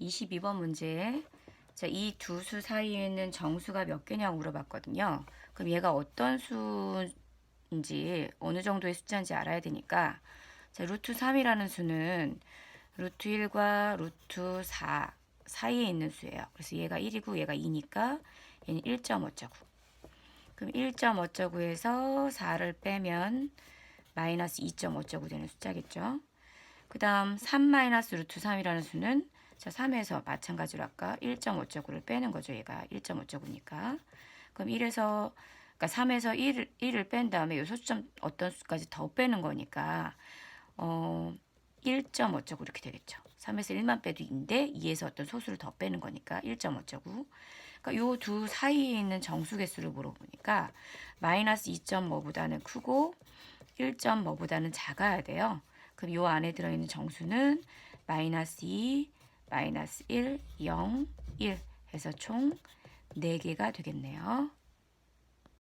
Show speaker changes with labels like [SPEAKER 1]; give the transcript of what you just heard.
[SPEAKER 1] 22번 문제. 자, 이 두 수 사이에 있는 정수가 몇 개냐고 물어봤거든요. 그럼 얘가 어떤 수인지 어느 정도의 숫자인지 알아야 되니까 자, 루트 3이라는 수는 루트 1과 루트 4 사이에 있는 수예요. 그래서 얘가 1이고 얘가 2니까 얘는 1.5자구. 그럼 1.5자구에서 4를 빼면 마이너스 2.5자구 되는 숫자겠죠. 그 다음 3 마이너스 루트 3이라는 수는 자 3에서 마찬가지로 아까 1.5자구를 빼는 거죠. 얘가 1.5자구니까. 그럼 1에서 그러니까 3에서 1을, 1을 뺀 다음에 요 소수점 어떤 수까지 더 빼는 거니까 어 1.5자구 이렇게 되겠죠. 3에서 1만 빼도 2인데 2에서 어떤 소수를 더 빼는 거니까 1.5자구. 그러니까 요 두 사이에 있는 정수 개수를 물어보니까 마이너스 2.5보다는 크고 1.5보다는 작아야 돼요. 그럼 요 안에 들어있는 정수는 마이너스 2, 마이너스 1, 0, 1 해서 총 4개가 되겠네요.